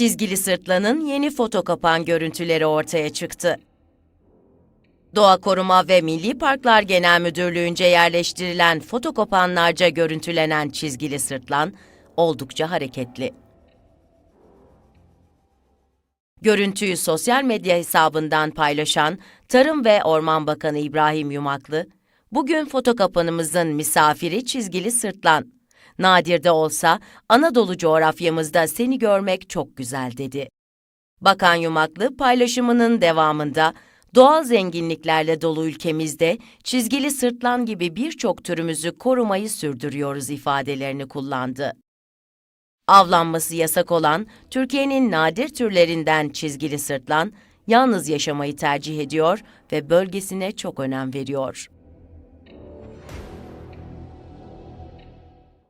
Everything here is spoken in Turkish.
Çizgili sırtlanın yeni foto kapan görüntüleri ortaya çıktı. Doğa Koruma ve Milli Parklar Genel Müdürlüğü'nce yerleştirilen fotokopanlarca görüntülenen çizgili sırtlan oldukça hareketli. Görüntüyü sosyal medya hesabından paylaşan Tarım ve Orman Bakanı İbrahim Yumaklı, bugün fotokapanımızın misafiri çizgili sırtlan. Nadir de olsa Anadolu coğrafyamızda seni görmek çok güzel dedi. Bakan Yumaklı paylaşımının devamında doğal zenginliklerle dolu ülkemizde çizgili sırtlan gibi birçok türümüzü korumayı sürdürüyoruz ifadelerini kullandı. Avlanması yasak olan Türkiye'nin nadir türlerinden çizgili sırtlan, yalnız yaşamayı tercih ediyor ve bölgesine çok önem veriyor.